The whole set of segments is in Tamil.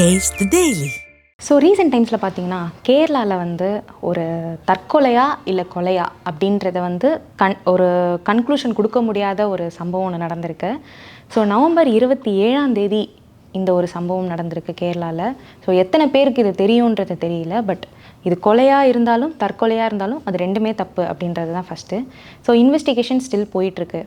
Taste the ஸோ ரீசெண்ட் டைம்ஸில் பார்த்தீங்கன்னா கேரளாவில் வந்து ஒரு தற்கொலையா இல்லை கொலையா அப்படின்றத வந்து கண் ஒரு கன்க்ளூஷன் கொடுக்க முடியாத ஒரு சம்பவம் ஒன்று நடந்திருக்கு. ஸோ நவம்பர் இருபத்தி ஏழாம் தேதி இந்த ஒரு சம்பவம் நடந்திருக்கு கேரளாவில் ஸோ எத்தனை பேருக்கு இது தெரியுன்றது தெரியல பட் இது கொலையாக இருந்தாலும் தற்கொலையாக இருந்தாலும் அது ரெண்டுமே தப்பு அப்படின்றது தான் ஃபஸ்ட்டு ஸோ இன்வெஸ்டிகேஷன் ஸ்டில் போயிட்டுருக்கு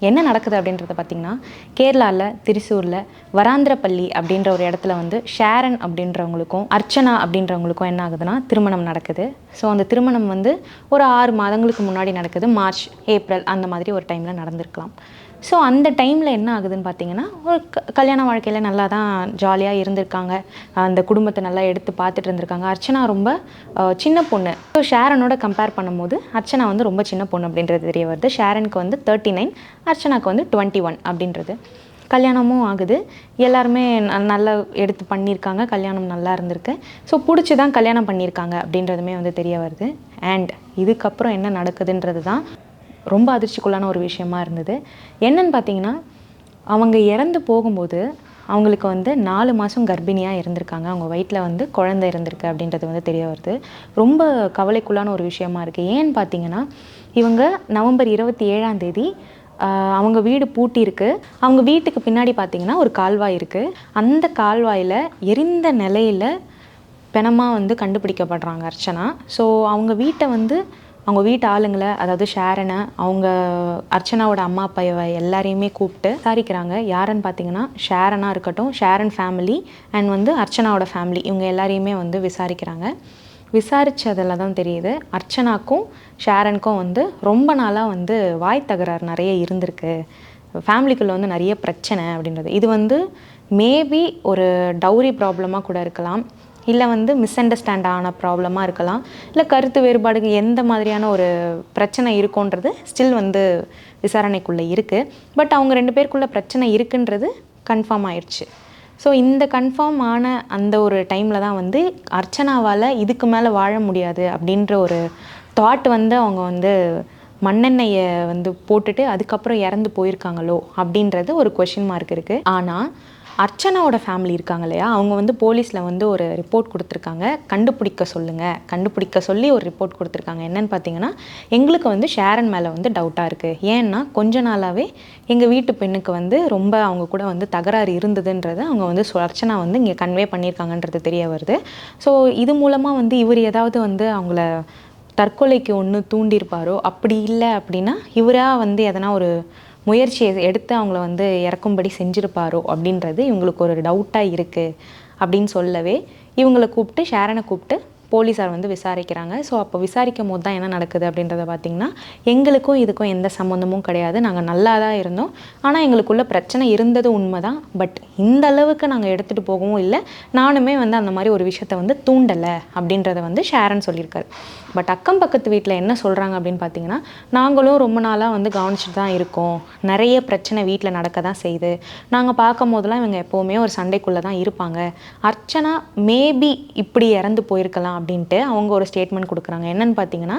என்ன நடக்குது அப்படின்றத பார்த்தீங்கன்னா கேரளாவில் திரிசூரில் வராந்திரப்பள்ளி அப்படின்ற ஒரு இடத்துல வந்து ஷேரன் அப்படின்றவங்களுக்கும் அர்ச்சனா அப்படின்றவங்களுக்கும் என்ன ஆகுதுன்னா திருமணம் நடக்குது. ஸோ அந்த திருமணம் வந்து ஒரு ஆறு மாதங்களுக்கு முன்னாடி நடக்குது. மார்ச் ஏப்ரல் அந்த மாதிரி ஒரு டைமில் நடந்திருக்கலாம். ஸோ அந்த டைமில் என்ன ஆகுதுன்னு பார்த்தீங்கன்னா ஒரு க கல்யாண வாழ்க்கையில் நல்லா தான் ஜாலியாக இருந்திருக்காங்க. அந்த குடும்பத்தை நல்லா எடுத்து பார்த்துட்டு இருந்திருக்காங்க. அர்ச்சனா ரொம்ப சின்ன பொண்ணு. ஸோ ஷேரனோட கம்பேர் பண்ணும்போது அர்ச்சனா வந்து ரொம்ப சின்ன பொண்ணு அப்படின்றது தெரிய வருது. ஷேரனுக்கு வந்து தேர்ட்டி நைன் அர்ச்சனாக்கு வந்து டுவெண்ட்டி ஒன் அப்படின்றது. கல்யாணமும் ஆகுது. எல்லாருமே நல்லா எடுத்து பண்ணியிருக்காங்க. கல்யாணம் நல்லா இருந்திருக்கு. ஸோ பிடிச்சி தான் கல்யாணம் பண்ணியிருக்காங்க அப்படின்றதுமே வந்து தெரிய வருது. அண்ட் இதுக்கப்புறம் என்ன நடக்குதுன்றது தான் ரொம்ப அதிர்ச்சிக்குள்ளான ஒரு விஷயமா இருந்தது. என்னன்னு பார்த்தீங்கன்னா அவங்க இறந்து போகும்போது அவங்களுக்கு வந்து நாலு மாதம் கர்ப்பிணியாக இருந்திருக்காங்க. அவங்க வயிற்றில் வந்து குழந்தை இருந்திருக்கு அப்படின்றது வந்து தெரிய வருது. ரொம்ப கவலைக்குள்ளான ஒரு விஷயமா இருக்குது ஏன்னு பார்த்தீங்கன்னா இவங்க நவம்பர் இருபத்தி ஏழாம் தேதி அவங்க வீடு பூட்டி இருக்கு அவங்க வீட்டுக்கு பின்னாடி பார்த்தீங்கன்னா ஒரு கால்வாய் இருக்குது அந்த கால்வாயில் எரிந்த நிலையில் பிணமாக வந்து கண்டுபிடிக்கப்படுறாங்க அர்ச்சனா. ஸோ அவங்க வீட்டை வந்து அவங்க வீட்டு ஆளுங்களை அதாவது ஷேரனை அவங்க அர்ச்சனாவோட அம்மா அப்பா எல்லாரையுமே கூப்பிட்டு விசாரிக்கிறாங்க. யாருன்னு பார்த்தீங்கன்னா ஷேரனாக இருக்கட்டும் ஷேரன் ஃபேமிலி அண்ட் வந்து அர்ச்சனாவோட ஃபேமிலி இவங்க எல்லாரையுமே வந்து விசாரிக்கிறாங்க. விசாரித்ததில் தான் தெரியுது அர்ச்சனாக்கும் ஷேரனுக்கும் வந்து ரொம்ப நாளாக வந்து வாய் தகராறு நிறைய இருந்திருக்கு. ஃபேமிலிக்குள்ளே வந்து நிறைய பிரச்சனை அப்படின்றது. இது வந்து மேபி ஒரு டவுரி ப்ராப்ளமாக கூட இருக்கலாம். இல்லை வந்து மிஸ் அண்டர்ஸ்டாண்ட் ஆன ப்ராப்ளமாக இருக்கலாம். இல்லை கருத்து வேறுபாடுக்கு எந்த மாதிரியான ஒரு பிரச்சனை இருக்குன்றது ஸ்டில் வந்து விசாரணைக்குள்ளே இருக்குது பட் அவங்க ரெண்டு பேருக்குள்ள பிரச்சனை இருக்குன்றது கன்ஃபார்ம் ஆயிடுச்சு ஸோ இந்த கன்ஃபார்ம் ஆன அந்த ஒரு டைமில் தான் வந்து அர்ச்சனாவால் இதுக்கு மேலே வாழ முடியாது அப்படின்ற ஒரு தாட் வந்து அவங்க வந்து மண்ணெண்ணெயை வந்து போட்டுட்டு அதுக்கப்புறம் இறந்து போயிருக்காங்களோ அப்படின்றது ஒரு கொஷின் மார்க் இருக்குது ஆனால் அர்ச்சனாவோட ஃபேமிலி இருக்காங்க இல்லையா? அவங்க வந்து போலீஸில் வந்து ஒரு ரிப்போர்ட் கொடுத்துருக்காங்க. கண்டுபிடிக்க சொல்லுங்கள் கண்டுபிடிக்க சொல்லி ஒரு ரிப்போர்ட் கொடுத்துருக்காங்க. என்னன்னு பார்த்தீங்கன்னா எங்களுக்கு வந்து ஷேரன் மேலே வந்து டவுட்டாக இருக்குது ஏன்னா கொஞ்ச நாளாகவே எங்கள் வீட்டு பெண்ணுக்கு வந்து ரொம்ப அவங்க கூட வந்து தகராறு இருந்ததுன்றது அவங்க வந்து அர்ச்சனா வந்து இங்கே கன்வே பண்ணியிருக்காங்கன்றது தெரிய வருது. ஸோ இது மூலமாக வந்து இவர் ஏதாவது வந்து அவங்கள தற்கொலைக்கு ஒன்று தூண்டியிருப்பாரோ? அப்படி இல்லை அப்படின்னா இவராக வந்து எதனா ஒரு முயற்சியை எடுத்து அவங்கள வந்து இறக்கும்படி செஞ்சுருப்பாரோ அப்படின்றது இவங்களுக்கு ஒரு டவுட்டாக இருக்குது அப்படின்னு சொல்லவே இவங்களை கூப்பிட்டு ஷேரனை கூப்பிட்டு போலீஸார் வந்து விசாரிக்கிறாங்க. ஸோ அப்போ விசாரிக்கும் போது தான் என்ன நடக்குது அப்படின்றத பார்த்திங்கன்னா எங்களுக்கும் இதுக்கும் எந்த சம்மந்தமும் கிடையாது. நாங்கள் நல்லா தான் இருந்தோம். ஆனால் எங்களுக்குள்ள பிரச்சனை இருந்தது உண்மை தான் பட் இந்த அளவுக்கு நாங்கள் எடுத்துகிட்டு போகவும் இல்லை. நானுமே வந்து அந்த மாதிரி ஒரு விஷயத்த வந்து தூண்டலை அப்படின்றத வந்து ஷேரன் சொல்லியிருக்காரு. பட் அக்கம் பக்கத்து வீட்டில் என்ன சொல்கிறாங்க அப்படின்னு பார்த்தீங்கன்னா நாங்களும் ரொம்ப நாளாக வந்து கவனிச்சுட்டு தான் இருக்கோம். நிறைய பிரச்சனை வீட்டில் நடக்க தான் செய்யுது. நாங்கள் பார்க்கும் போதெல்லாம் இவங்க எப்போவுமே ஒரு சண்டைக்குள்ளே தான் இருப்பாங்க. அர்ச்சனா மேபி இப்படி இறந்து போயிருக்கலாம். அப்படின்ட்டு அவங்க ஒரு ஸ்டேட்மெண்ட் கொடுக்குறாங்க. என்னன்னு பார்த்தீங்கன்னா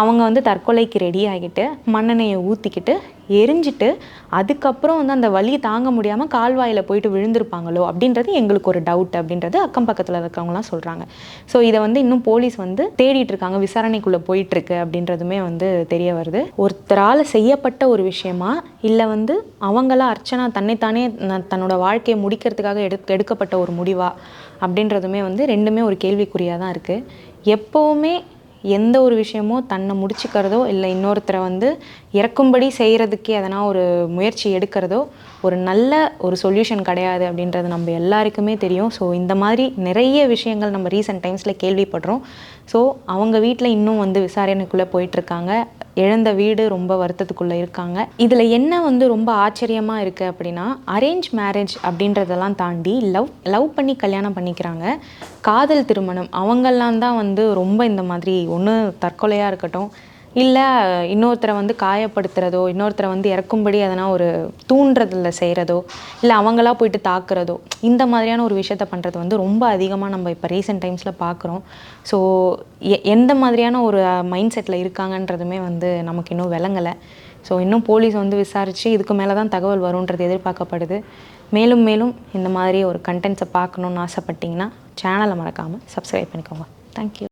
அவங்க வந்து தற்கொலைக்கு ரெடி ஆகிட்டு மண்ணெண்ணெயை ஊற்றிக்கிட்டு எரிஞ்சிட்டு அதுக்கப்புறம் வந்து அந்த வழி தாங்க முடியாமல் கால்வாயில் போயிட்டு விழுந்திருப்பாங்களோ அப்படின்றது எங்களுக்கு ஒரு டவுட் அப்படின்றது அக்கம் பக்கத்தில் இருக்கிறவங்களாம் சொல்கிறாங்க ஸோ இதை வந்து இன்னும் போலீஸ் வந்து தேடிட்டு இருக்காங்க. விசாரணைக்குள்ளே போயிட்டுருக்கு அப்படின்றதுமே வந்து தெரிய வருது. ஒருத்தரால் செய்யப்பட்ட ஒரு விஷயமா இல்லை வந்து அவங்களா அர்ச்சனா தன்னைத்தானே ந- தன்னோட வாழ்க்கையை முடிக்கிறதுக்காக எடு எடுக்கப்பட்ட ஒரு முடிவா? அப்படின்றதுமே வந்து ரெண்டுமே ஒரு கேள்விக்குறியாக தான் இருக்குது எப்போவுமே எந்த ஒரு விஷயமோ தன்னை முடிச்சுக்கிறதோ இல்லை இன்னொருத்தரை வந்து இறக்கும்படி செய்கிறதுக்கே எதனா ஒரு முயற்சி எடுக்கிறதோ ஒரு நல்ல ஒரு சொல்யூஷன் கிடையாது அப்படின்றது நம்ம எல்லாருக்குமே தெரியும். ஸோ இந்த மாதிரி நிறைய விஷயங்கள் நம்ம ரீசெண்ட் டைம்ஸில் கேள்விப்படுறோம். ஸோ அவங்க வீட்டில் இன்னும் வந்து விசாரணைக்குள்ளே போயிட்டுருக்காங்க இழந்த வீடு ரொம்ப வருத்தத்துக்குள்ளே இருக்காங்க. இதில் என்ன வந்து ரொம்ப ஆச்சரியமாக இருக்குது அப்படின்னா அரேஞ்ச் மேரேஜ் அப்படின்றதெல்லாம் தாண்டி லவ் லவ் பண்ணி கல்யாணம் பண்ணிக்கிறாங்க. காதல் திருமணம் அவங்கெல்லாம் தான் வந்து ரொம்ப இந்த மாதிரி ஒன்று தற்கொலையாக இருக்கட்டும் இல்லை இன்னொருத்தரை வந்து காயப்படுத்துறதோ இன்னொருத்தரை வந்து இறக்கும்படி எதனா ஒரு தூண்டுறதில் செய்கிறதோ இல்லை அவங்களா போயிட்டு தாக்குறதோ இந்த மாதிரியான ஒரு விஷயத்த பண்ணுறது வந்து ரொம்ப அதிகமாக நம்ம இப்போ ரீசெண்ட் டைம்ஸில் பார்க்குறோம் ஸோ எந்த மாதிரியான ஒரு மைண்ட் செட்டில் இருக்காங்கன்றதுமே வந்து நமக்கு இன்னும் விளங்கலை. ஸோ இன்னும் போலீஸ் வந்து விசாரித்து இதுக்கு மேலே தான் தகவல் வரும்ன்றது எதிர்பார்க்கப்படுது. மேலும் மேலும் இந்த மாதிரி ஒரு கண்டென்ட்ஸை பார்க்கணுன்னு ஆசைப்பட்டிங்கன்னா சேனலை மறக்காமல் சப்ஸ்கிரைப் பண்ணிக்கோங்க. தேங்க்யூ